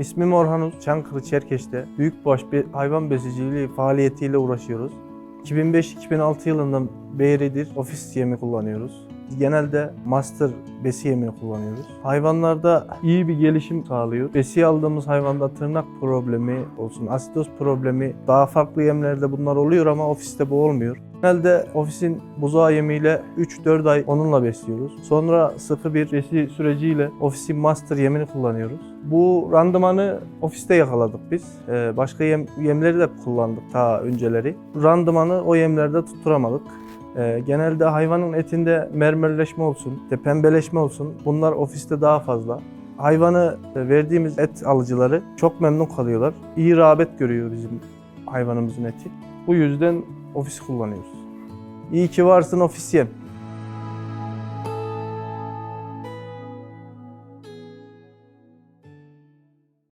İsmim Orhan Uz, Çankırı Çerkeş'te büyükbaş bir hayvan besiciliği faaliyetiyle uğraşıyoruz. 2005-2006 yılından beridir ofis yemi kullanıyoruz. Genelde master besi yemi kullanıyoruz. Hayvanlarda iyi bir gelişim sağlıyor. Besi aldığımız hayvanda tırnak problemi olsun, asitoz problemi daha farklı yemlerde bunlar oluyor ama ofiste bu olmuyor. Genelde ofisin buzağı yemiyle 3-4 ay onunla besliyoruz. Sonra sıfır bir besi süreciyle ofisin master yemini kullanıyoruz. Bu randımanı ofiste yakaladık biz. Ee, başka yem, yemleri de kullandık ta önceleri. Randımanı o yemlerde tutturamadık. Ee, genelde hayvanın etinde mermerleşme olsun, işte pembeleşme olsun bunlar ofiste daha fazla. Hayvanı e, verdiğimiz et alıcıları çok memnun kalıyorlar. İyi rağbet görüyor bizim hayvanımızın eti. Bu yüzden ofis kullanıyoruz. İyi ki varsın ofis yem.